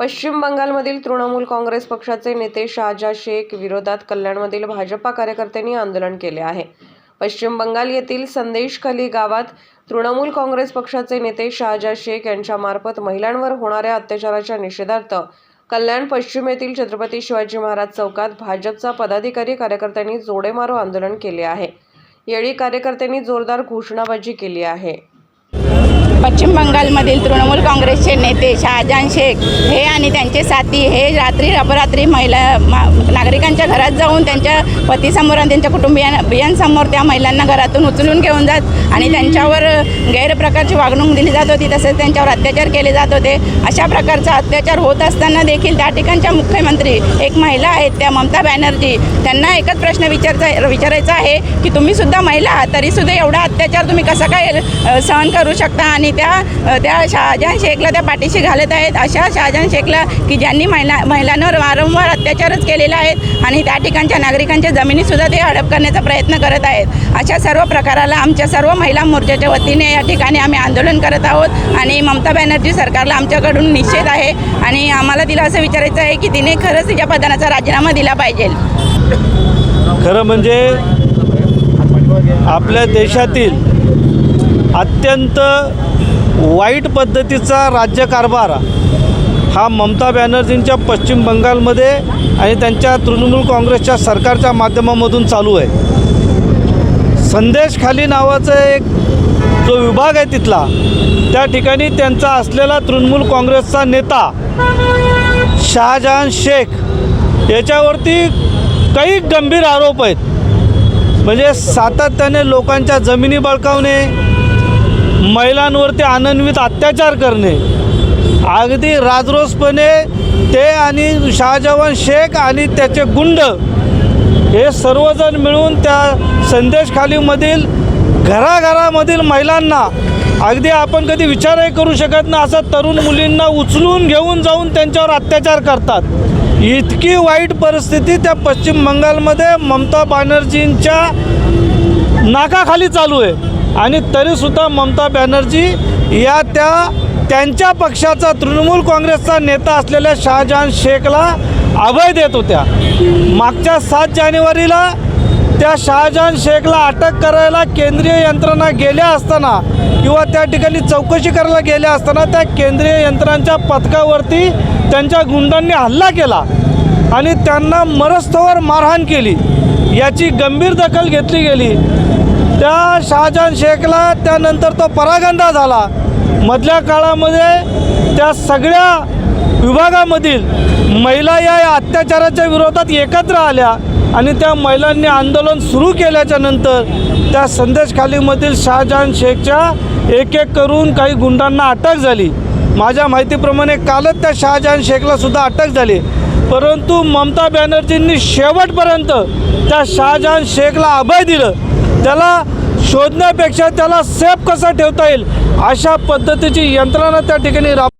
पश्चिम बंगालमधील तृणमूल काँग्रेस पक्षाचे नेते शाहजा शेख विरोधात कल्याणमधील भाजपा कार्यकर्त्यांनी आंदोलन केले आहे. पश्चिम बंगाल येथील संदेशखली गावात तृणमूल काँग्रेस पक्षाचे नेते शाहजा शेख यांच्यामार्फत महिलांवर होणाऱ्या अत्याचाराच्या निषेधार्थ कल्याण पश्चिम येथील छत्रपती शिवाजी महाराज चौकात भाजपचा पदाधिकारी कार्यकर्त्यांनी जोडेमारो आंदोलन केले आहे. यावेळी कार्यकर्त्यांनी जोरदार घोषणाबाजी केली आहे. पश्चिम बंगालमधील तृणमूल काँग्रेसचे नेते शहाजहान शेख हे आणि त्यांचे साथी हे रात्री अपरात्री महिला मा- नागरिकांच्या घरात जाऊन त्यांच्या पतीसमोर आणि त्यांच्या कुटुंबियां बियांसमोर त्या महिलांना घरातून उचलून घेऊन जात आणि त्यांच्यावर गैरप्रकारची वागणूक दिली जात होती तसेच त्यांच्यावर अत्याचार केले जात होते. अशा प्रकारचा अत्याचार होत असताना देखील त्या ठिकाणच्या मुख्यमंत्री एक महिला आहेत त्या ममता बॅनर्जी त्यांना एकच प्रश्न विचारचा विचारायचा आहे की तुम्ही सुद्धा महिला आहात तरीसुद्धा एवढा अत्याचार तुम्ही कसा काय सहन करू शकता? आणि त्या त्या शहाजहान शेखला त्या पाठीशी घालत आहेत. अशा शहाजहान शेखला की ज्यांनी महिला महिलांवर वारंवार अत्याचारच केलेला आहे आहेत आणि त्या ठिकाणच्या नागरिकांच्या जमिनीसुद्धा ते हडप करण्याचा प्रयत्न करत आहेत. अशा सर्व प्रकाराला आमच्या सर्व महिला मोर्चाच्या वतीने या ठिकाणी आम्ही आंदोलन करत आहोत आणि ममता बॅनर्जी सरकारला आमच्याकडून निषेध आहे आणि आम्हाला तिला असं विचारायचं आहे की तिने खरंच तिच्या पदाचा राजीनामा दिला पाहिजे. खरं म्हणजे आपल्या देशातील अत्यंत वाईट पद्धतीचा राज्यकारभार हा ममता बॅनर्जींच्या पश्चिम बंगालमध्ये आणि त्यांच्या तृणमूल काँग्रेसच्या सरकारच्या माध्यमामधून चालू आहे. संदेशखाली नावाचं एक जो विभाग आहे तिथला त्या ठिकाणी त्यांचा असलेला तृणमूल काँग्रेसचा नेता शहाजहान शेख याच्यावरती काही गंभीर आरोप आहेत. म्हणजे सातत्याने लोकांच्या जमिनी बळकावणे महिलांवरती अनन्वित अत्याचार करणे अगदी राजरोसपणे ते आणि शाहजवान शेख आणि त्याचे गुंड हे सर्वजण मिळून त्या संदेशखालीमधील घराघरामधील महिलांना अगदी आपण कधी विचारही करू शकत नाही असं तरुण मुलींना उचलून घेऊन जाऊन त्यांच्यावर अत्याचार करतात. इतकी वाईट परिस्थिती त्या पश्चिम बंगालमध्ये ममता बॅनर्जींच्या नाकाखाली चालू आहे. आणि तरीसुद्धा ममता बॅनर्जी या त्या त्यांच्या पक्षाचा तृणमूल काँग्रेसचा नेता असलेल्या शहाजहान शेखला अभय देत होत्या. मागच्या सात जानेवारीला त्या शहाजहान शेखला अटक करायला केंद्रीय यंत्रणा गेल्या असताना किंवा त्या ठिकाणी चौकशी करायला गेल्या असताना त्या केंद्रीय यंत्रणांच्या पथकावरती त्यांच्या गुंडांनी हल्ला केला आणि त्यांना मरस्तोवर मारहाण केली. याची गंभीर दखल घेतली गेली. त्या शहाजहान शेखला त्यानंतर तो परागंदा झाला. मधल्या काळामध्ये त्या सगळ्या विभागामधील महिला या अत्याचाराच्या विरोधात एकत्र आल्या आणि त्या महिलांनी आंदोलन सुरू केल्याच्यानंतर त्या संदेशखालीमधील शहाजहान शेखच्या एक एक करून काही गुंडांना अटक झाली. माझ्या माहितीप्रमाणे कालच त्या शहाजहान शेखला सुद्धा अटक झाली. परंतु ममता बॅनर्जींनी शेवटपर्यंत त्या शहाजहान शेखला अभय दिलं. त्याला शोधण्यापेक्षा त्याला सेफ कसं ठेवता येईल? अशा पद्धतीची यंत्रणा त्या ठिकाणी राब